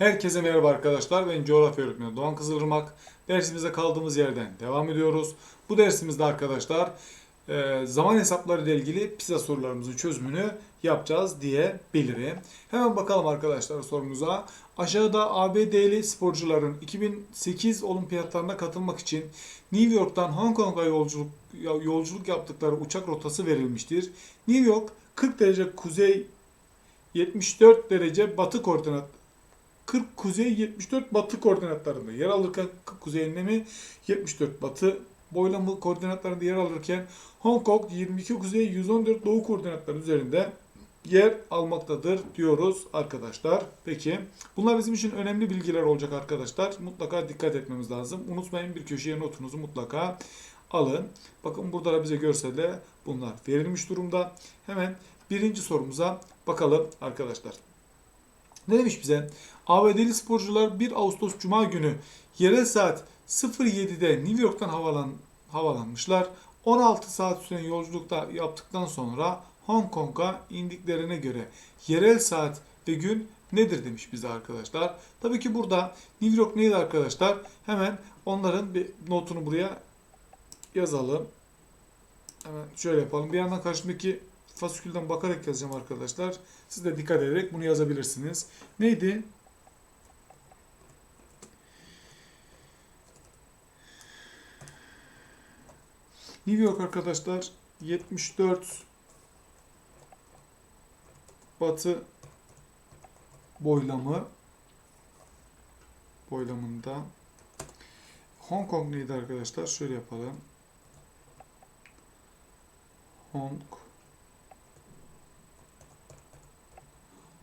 Herkese merhaba arkadaşlar. Ben coğrafya öğretmeni Doğan Kızılırmak. Dersimize kaldığımız yerden devam ediyoruz. Bu dersimizde arkadaşlar e, zaman hesapları ile ilgili PISA sorularımızın çözümünü yapacağız diyebilirim. Hemen bakalım arkadaşlar sorumuza. Aşağıda ABD'li sporcuların 2008 olimpiyatlarına katılmak için New York'tan Hong Kong'a yolculuk yolculuk yaptıkları uçak rotası verilmiştir. New York 40 derece kuzey 74 derece batı koordinat 40 kuzey 74 batı koordinatlarında yer alırken 40 kuzey enlemi 74 batı boylamı koordinatlarında yer alırken Hong Kong 22 kuzey 114 doğu koordinatları üzerinde yer almaktadır diyoruz arkadaşlar. Peki bunlar bizim için önemli bilgiler olacak arkadaşlar. Mutlaka dikkat etmemiz lazım. Unutmayın bir köşeye notunuzu mutlaka alın. Bakın burada da bize görselde bunlar verilmiş durumda. Hemen birinci sorumuza bakalım arkadaşlar. Ne demiş bize? ABD'li sporcular 1 Ağustos Cuma günü yerel saat 07'de New York'tan havalan, havalanmışlar. 16 saat süren yolculukta yaptıktan sonra Hong Kong'a indiklerine göre yerel saat ve gün nedir demiş bize arkadaşlar. Tabii ki burada New York neydi arkadaşlar? Hemen onların bir notunu buraya yazalım. Hemen şöyle yapalım. Bir yandan karşımdaki fasikülden bakarak yazacağım arkadaşlar. Siz de dikkat ederek bunu yazabilirsiniz. Neydi? New York arkadaşlar 74 batı boylamı boylamında Hong Kong neydi arkadaşlar? Şöyle yapalım. Hong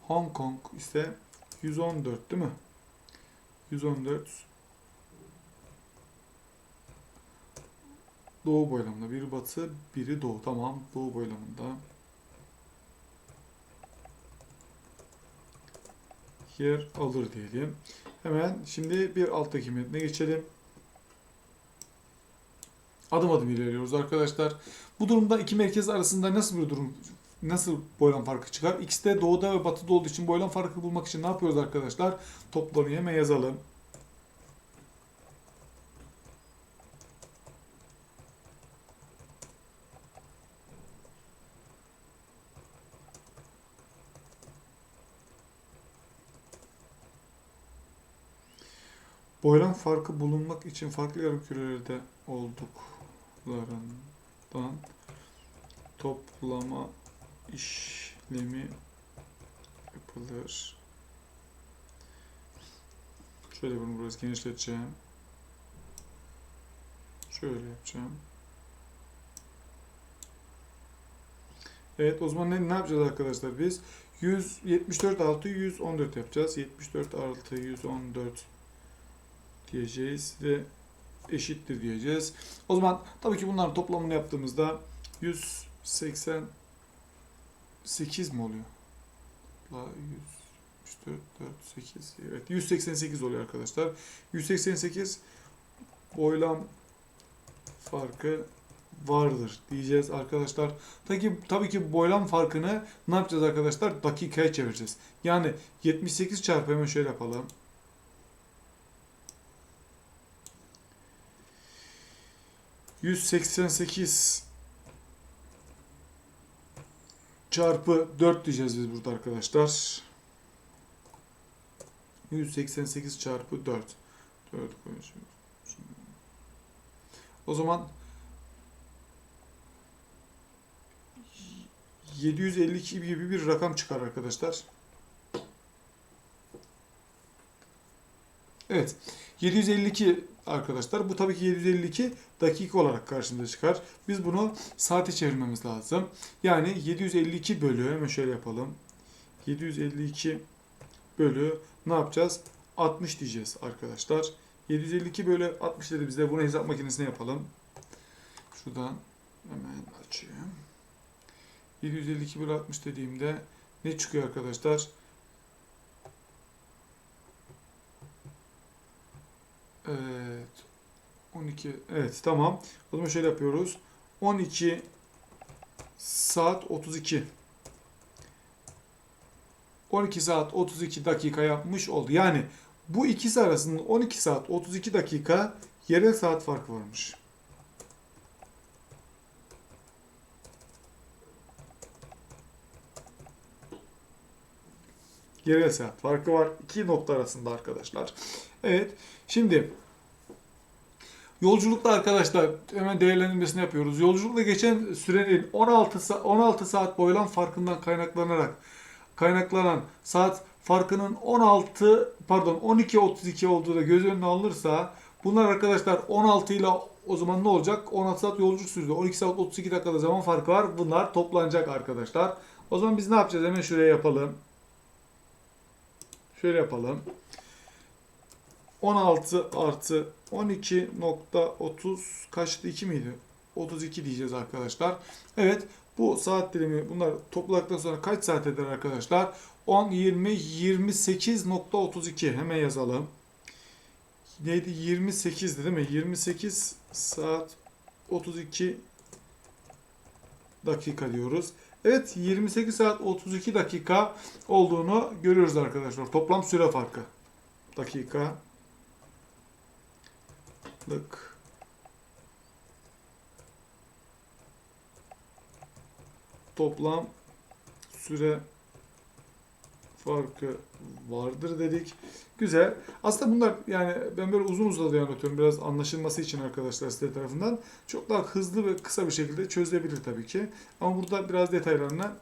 Hong Kong ise 114 değil mi? 114 Doğu boylamında. Biri batı, biri doğu. Tamam. Doğu boylamında. Yer alır diyelim. Hemen şimdi bir alttaki metne geçelim. Adım adım ilerliyoruz arkadaşlar. Bu durumda iki merkez arasında nasıl bir durum nasıl boylam farkı çıkar? İkisi de doğuda ve batıda olduğu için boylam farkı bulmak için ne yapıyoruz arkadaşlar? Toplamı hemen yazalım. Boylam farkı bulunmak için farklı yarımkürelerde olduklarından toplama işlemi yapılır. Şöyle bunu biraz genişleteceğim. Şöyle yapacağım. Evet o zaman ne, ne yapacağız arkadaşlar biz? 174 artı 114 yapacağız. 74 artı 114 diyeceğiz ve eşittir diyeceğiz. O zaman tabii ki bunların toplamını yaptığımızda 8 mi oluyor? La 100 3 4 4 8 evet 188 oluyor arkadaşlar. 188 oylam farkı vardır diyeceğiz arkadaşlar. Tabii, tabii ki boylam farkını ne yapacağız arkadaşlar? Dakikaya çevireceğiz. Yani 78 çarpı hemen şöyle yapalım. 188 çarpı 4 diyeceğiz biz burada arkadaşlar. 188 çarpı 4. 4 koyacağız. O zaman 752 gibi bir rakam çıkar arkadaşlar. Evet. 752 arkadaşlar. Bu tabii ki 752 dakika olarak karşımıza çıkar. Biz bunu saate çevirmemiz lazım. Yani 752 bölü hemen şöyle yapalım. 752 bölü ne yapacağız? 60 diyeceğiz arkadaşlar. 752 bölü 60 dedi bizde. Bunu hesap makinesine yapalım. Şuradan hemen açayım. 752 bölü 60 dediğimde ne çıkıyor arkadaşlar? Evet. 12. Evet tamam. O zaman şöyle yapıyoruz. 12 saat 32 12 saat 32 dakika yapmış oldu. Yani bu ikisi arasında 12 saat 32 dakika yerel saat farkı varmış. Yerel saat farkı var. iki nokta arasında arkadaşlar. Evet. Şimdi Yolculukta arkadaşlar hemen değerlendirmesini yapıyoruz. Yolculukta geçen sürenin 16 sa- 16 saat boyulan farkından kaynaklanarak kaynaklanan saat farkının 16 pardon 12.32 olduğu da göz önüne alınırsa bunlar arkadaşlar 16 ile o zaman ne olacak? 16 saat yolculuk sürdü. 12 saat 32 dakikada zaman farkı var. Bunlar toplanacak arkadaşlar. O zaman biz ne yapacağız? Hemen şuraya yapalım. Şöyle yapalım. 16 artı 12.30 kaçtı 2 miydi? 32 diyeceğiz arkadaşlar. Evet bu saat dilimi bunlar topladıktan sonra kaç saat eder arkadaşlar? 10, 20, 28.32 hemen yazalım. Neydi? 28'di değil mi? 28 saat 32 dakika diyoruz. Evet 28 saat 32 dakika olduğunu görüyoruz arkadaşlar. Toplam süre farkı. Dakika lık toplam süre farkı vardır dedik. Güzel. Aslında bunlar yani ben böyle uzun uzadıya anlatıyorum. Biraz anlaşılması için arkadaşlar size tarafından. Çok daha hızlı ve kısa bir şekilde çözülebilir tabii ki. Ama burada biraz detaylarına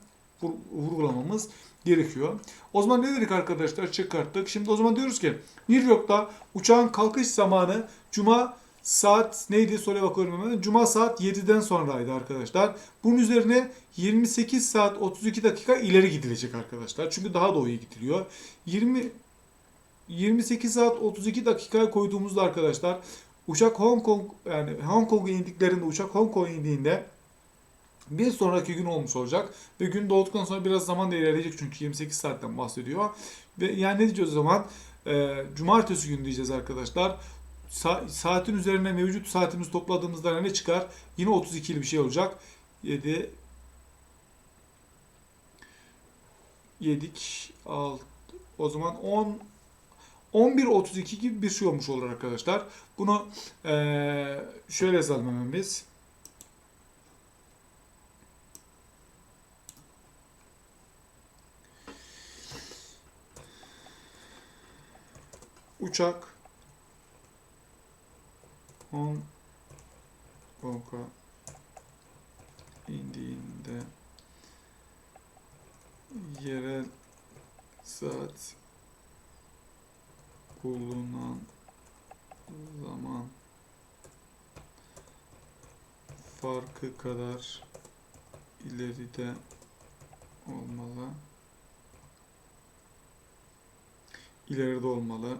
vur- vurgulamamız gerekiyor. O zaman ne dedik arkadaşlar? Çıkarttık. Şimdi o zaman diyoruz ki New York'ta uçağın kalkış zamanı Cuma saat neydi? Söyle bakıyorum hemen. Cuma saat 7'den sonraydı arkadaşlar. Bunun üzerine 28 saat 32 dakika ileri gidilecek arkadaşlar. Çünkü daha doğuya gidiliyor. 20 28 saat 32 dakikaya koyduğumuzda arkadaşlar uçak Hong Kong yani Hong Kong'a indiklerinde uçak Hong Kong'a indiğinde bir sonraki gün olmuş olacak ve gün doğduktan sonra biraz zaman da ilerleyecek çünkü 28 saatten bahsediyor. Ve yani ne diyeceğiz o zaman? Ee, cumartesi günü diyeceğiz arkadaşlar. Sa- saatin üzerine mevcut saatimizi topladığımızda ne çıkar? Yine 32'li bir şey olacak. 7 yedik 6 o zaman 10 11.32 gibi bir şey olmuş olur arkadaşlar. Bunu eee, şöyle yazalım hemen biz. Uçak Hong Kong'a indiğinde yerel saat bulunan zaman farkı kadar ileride olmalı. İleride olmalı.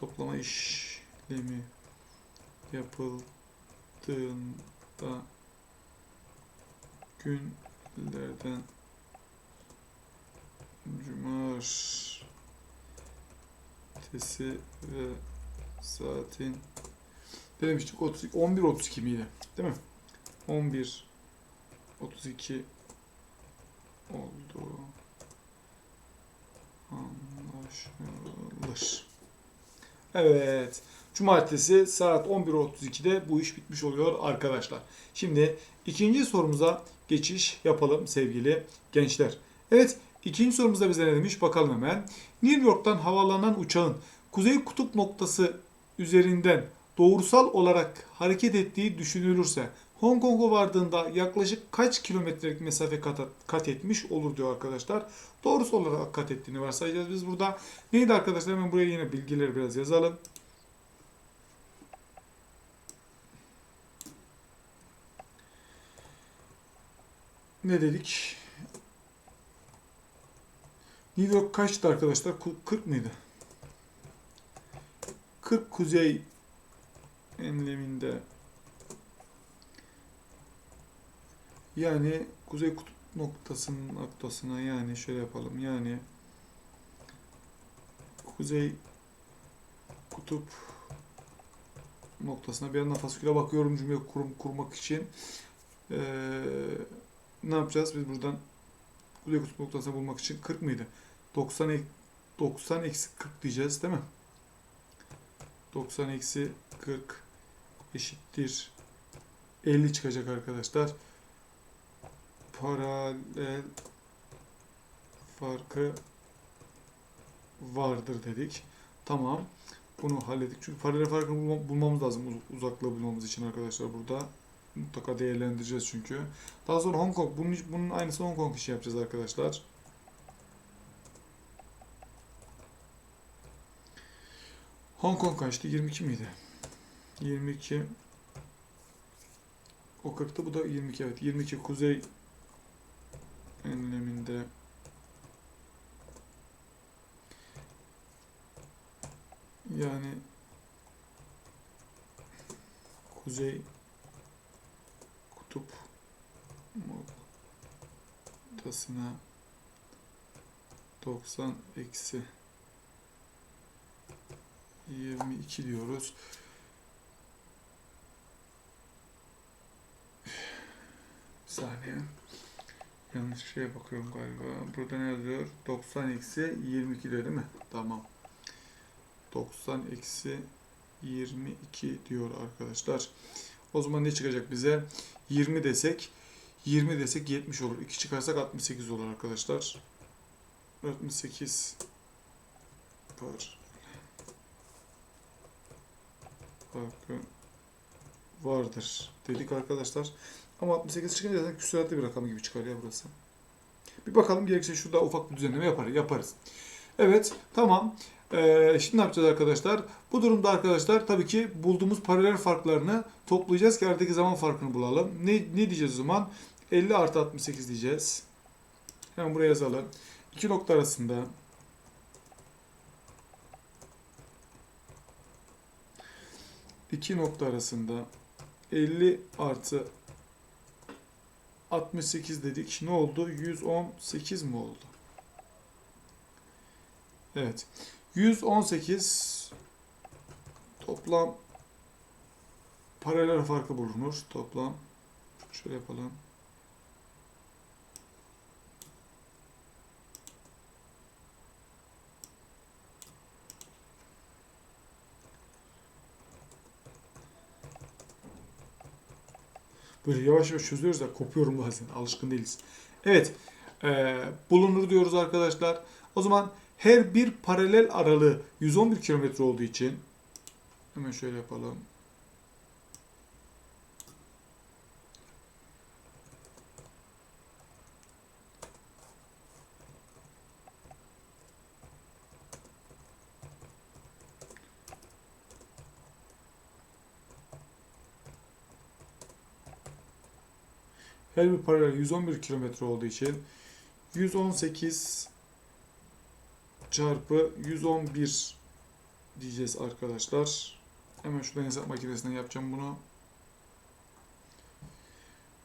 Toplama işlemi yapıldığında günlerden cumartesi ve saatin demiştik 32 11 32 miydi? Değil mi? 11 32 oldu. Anlaşılır. Evet. Cumartesi saat 11.32'de bu iş bitmiş oluyor arkadaşlar. Şimdi ikinci sorumuza geçiş yapalım sevgili gençler. Evet ikinci sorumuzda bize ne demiş bakalım hemen. New York'tan havalanan uçağın kuzey kutup noktası üzerinden doğrusal olarak hareket ettiği düşünülürse Hong Kong'a vardığında yaklaşık kaç kilometrelik mesafe kat, kat etmiş olur diyor arkadaşlar. Doğrusal olarak kat ettiğini varsayacağız biz burada. Neydi arkadaşlar hemen buraya yine bilgileri biraz yazalım. Ne dedik? New York kaçtı arkadaşlar? Ku- 40 mıydı? 40 kuzey enleminde yani kuzey kutup noktasının noktasına yani şöyle yapalım yani kuzey kutup noktasına bir yandan fasiküle bakıyorum cümle kurum, kurmak için Ee, ne yapacağız? Biz buradan Kuzey Kutup noktasını bulmak için 40 mıydı? 90 ek- 90 eksi 40 diyeceğiz değil mi? 90 eksi 40 eşittir 50 çıkacak arkadaşlar. Paralel farkı vardır dedik. Tamam. Bunu hallettik. Çünkü paralel farkını bulma- bulmamız lazım uz- uzaklığı bulmamız için arkadaşlar burada. Mutlaka değerlendireceğiz çünkü. Daha sonra Hong Kong. Bunun, bunun aynısını Hong Kong için yapacağız arkadaşlar. Hong Kong kaçtı? 22 miydi? 22 o 40'tı bu da 22 evet. 22 kuzey enleminde yani kuzey kutup noktasına 90 eksi 22 diyoruz. Bir saniye. Yanlış şeye bakıyorum galiba. Burada ne yazıyor? 90 eksi 22 diyor değil mi? Tamam. 90 eksi 22 diyor arkadaşlar. O zaman ne çıkacak bize? 20 desek 20 desek 70 olur. 2 çıkarsak 68 olur arkadaşlar. 68 var. Farkı vardır dedik arkadaşlar. Ama 68 çıkınca zaten küsuratlı bir rakam gibi çıkar ya burası. Bir bakalım gerekirse şurada ufak bir düzenleme yaparız. yaparız. Evet tamam. Ee, şimdi ne yapacağız arkadaşlar? Bu durumda arkadaşlar tabii ki bulduğumuz paralel farklarını toplayacağız ki aradaki zaman farkını bulalım. Ne, ne diyeceğiz o zaman? 50 artı 68 diyeceğiz. Hemen buraya yazalım. İki nokta arasında iki nokta arasında 50 artı 68 dedik. Ne oldu? 118 mi oldu? Evet. 118 toplam paralel farkı bulunur. Toplam şöyle yapalım. Böyle yavaş yavaş çözüyoruz da kopuyorum bazen. Alışkın değiliz. Evet. eee, bulunur diyoruz arkadaşlar. O zaman her bir paralel aralığı 111 kilometre olduğu için hemen şöyle yapalım. Her bir paralel 111 kilometre olduğu için 118 çarpı 111 diyeceğiz arkadaşlar. Hemen şuradan hesap makinesinden yapacağım bunu.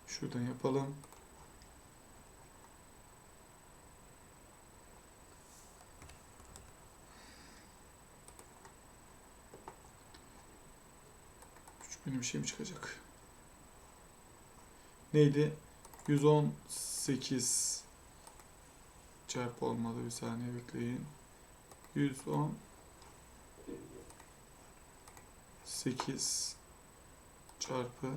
Şuradan yapalım. Benim şey mi çıkacak? Neydi? 118 çarpı olmadı bir saniye bekleyin. 110 8 çarpı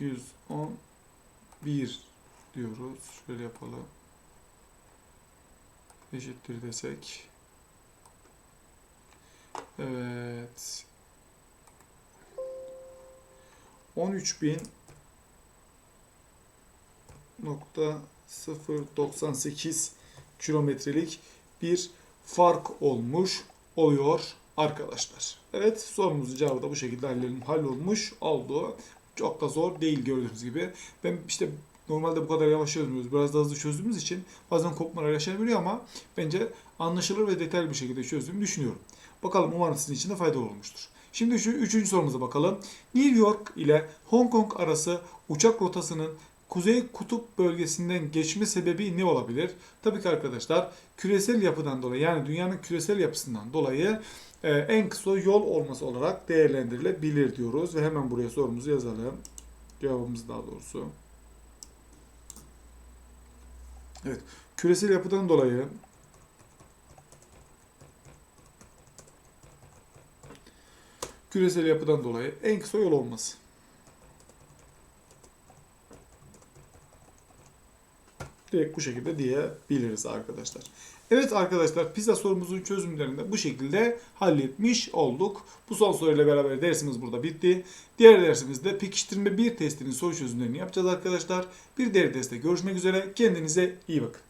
111 diyoruz. Şöyle yapalım. Eşittir desek. Evet. 13.000 nokta 098 kilometrelik bir fark olmuş oluyor arkadaşlar. Evet sorumuzun cevabı da bu şekilde hallerim hallolmuş oldu. Çok da zor değil gördüğünüz gibi. Ben işte normalde bu kadar yavaş çözmüyoruz. Biraz daha hızlı çözdüğümüz için bazen kopmalar yaşanabiliyor ama bence anlaşılır ve detaylı bir şekilde çözdüğümü düşünüyorum. Bakalım umarım sizin için de faydalı olmuştur. Şimdi şu üçüncü sorumuza bakalım. New York ile Hong Kong arası uçak rotasının Kuzey Kutup bölgesinden geçme sebebi ne olabilir? Tabii ki arkadaşlar küresel yapıdan dolayı yani dünyanın küresel yapısından dolayı e, en kısa yol olması olarak değerlendirilebilir diyoruz ve hemen buraya sorumuzu yazalım. Cevabımız daha doğrusu. Evet. Küresel yapıdan dolayı küresel yapıdan dolayı en kısa yol olması. Direkt bu şekilde diyebiliriz arkadaşlar. Evet arkadaşlar pizza sorumuzun çözümlerini de bu şekilde halletmiş olduk. Bu son soruyla beraber dersimiz burada bitti. Diğer dersimizde pekiştirme bir testinin soru çözümlerini yapacağız arkadaşlar. Bir diğer testte görüşmek üzere. Kendinize iyi bakın.